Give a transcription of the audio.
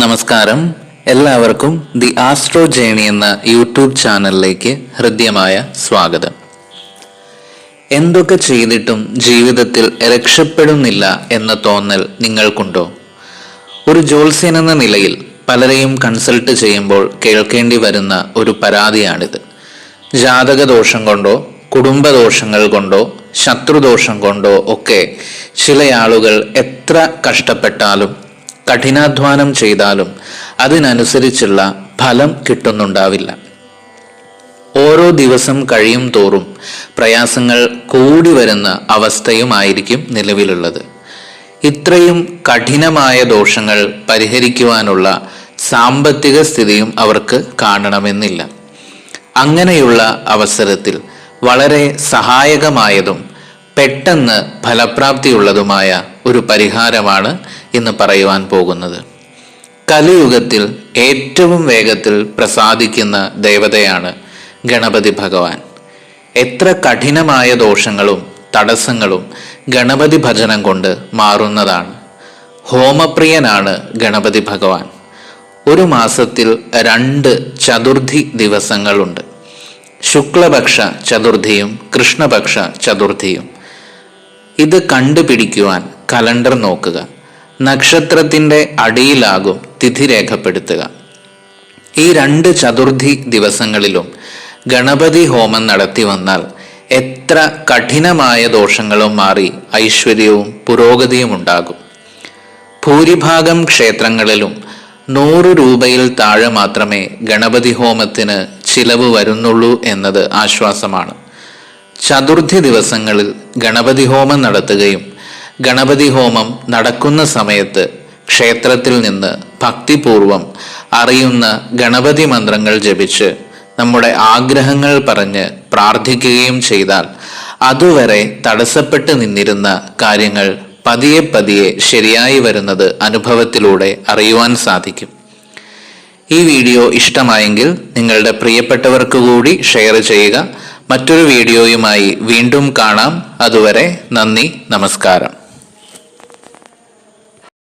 നമസ്കാരം. എല്ലാവർക്കും the astro journey എന്ന യൂട്യൂബ് ചാനലിലേക്ക് ഹൃദ്യമായ സ്വാഗതം. എന്തൊക്കെ ചെയ്തിട്ടും ജീവിതത്തിൽ രക്ഷപ്പെടുന്നില്ല എന്ന തോന്നൽ നിങ്ങൾക്കുണ്ടോ? ഒരു ജോത്സ്യൻ എന്ന നിലയിൽ പലരെയും കൺസൾട്ട് ചെയ്യുമ്പോൾ കേൾക്കേണ്ടി വരുന്ന ഒരു പരാതിയാണിത്. ജാതക ദോഷം കൊണ്ടോ കുടുംബദോഷങ്ങൾ കൊണ്ടോ ശത്രുദോഷം കൊണ്ടോ ഒക്കെ ചില ആളുകൾ എത്ര കഷ്ടപ്പെട്ടാലും കഠിനാധ്വാനം ചെയ്താലും അതിനനുസരിച്ചുള്ള ഫലം കിട്ടുന്നുണ്ടാവില്ല. ഓരോ ദിവസം കഴിയും തോറും പ്രയാസങ്ങൾ കൂടി വരുന്ന അവസ്ഥയുമായിരിക്കും നിലവിലുള്ളത്. ഇത്രയും കഠിനമായ ദോഷങ്ങൾ പരിഹരിക്കുവാനുള്ള സാമ്പത്തിക സ്ഥിതിയും അവർക്ക് കാണണമെന്നില്ല. അങ്ങനെയുള്ള അവസരത്തിൽ വളരെ സഹായകമായതും പെട്ടെന്ന് ഫലപ്രാപ്തിയുള്ളതുമായ ഒരു പരിഹാരമാണ് ഇന്ന് പറയുവാൻ പോകുന്നത്. കലിയുഗത്തിൽ ഏറ്റവും വേഗത്തിൽ പ്രസാദിക്കുന്ന ദേവതയാണ് ഗണപതി ഭഗവാൻ. എത്ര കഠിനമായ ദോഷങ്ങളും തടസ്സങ്ങളും ഗണപതി ഭജനം കൊണ്ട് മാറുന്നതാണ്. ഹോമപ്രിയനാണ് ഗണപതി ഭഗവാൻ. ഒരു മാസത്തിൽ രണ്ട് ചതുർഥി ദിവസങ്ങളുണ്ട്. ശുക്ലപക്ഷ ചതുർത്ഥിയും കൃഷ്ണപക്ഷ ചതുർത്ഥിയും. ഇത് കണ്ടുപിടിക്കുവാൻ കലണ്ടർ നോക്കുക. നക്ഷത്രത്തിന്റെ അടിയിലാകും തിഥി രേഖപ്പെടുത്തുക. ഈ രണ്ട് ചതുർഥി ദിവസങ്ങളിലും ഗണപതി ഹോമം നടത്തി വന്നാൽ എത്ര കഠിനമായ ദോഷങ്ങളും മാറി ഐശ്വര്യവും പുരോഗതിയും ഉണ്ടാകും. ഭൂരിഭാഗം ക്ഷേത്രങ്ങളിലും നൂറ് രൂപയിൽ താഴെ മാത്രമേ ഗണപതി ഹോമത്തിന് ചിലവ് വരുന്നുള്ളൂ എന്നത് ആശ്വാസമാണ്. ചതുർഥി ദിവസങ്ങളിൽ ഗണപതി ഹോമം നടത്തുകയും ഗണപതി ഹോമം നടക്കുന്ന സമയത്ത് ക്ഷേത്രത്തിൽ നിന്ന് ഭക്തിപൂർവം അറിയുന്ന ഗണപതി മന്ത്രങ്ങൾ ജപിച്ച് നമ്മുടെ ആഗ്രഹങ്ങൾ പറഞ്ഞ് പ്രാർത്ഥിക്കുകയും ചെയ്താൽ അതുവരെ തടസ്സപ്പെട്ട് നിന്നിരുന്ന കാര്യങ്ങൾ പതിയെ പതിയെ ശരിയായി വരുന്നത് അനുഭവത്തിലൂടെ അറിയുവാൻ സാധിക്കും. ഈ വീഡിയോ ഇഷ്ടമായെങ്കിൽ നിങ്ങളുടെ പ്രിയപ്പെട്ടവർക്ക് കൂടി ഷെയർ ചെയ്യുക. മറ്റൊരു വീഡിയോയുമായി വീണ്ടും കാണാം. അതുവരെ നന്ദി നമസ്കാരം.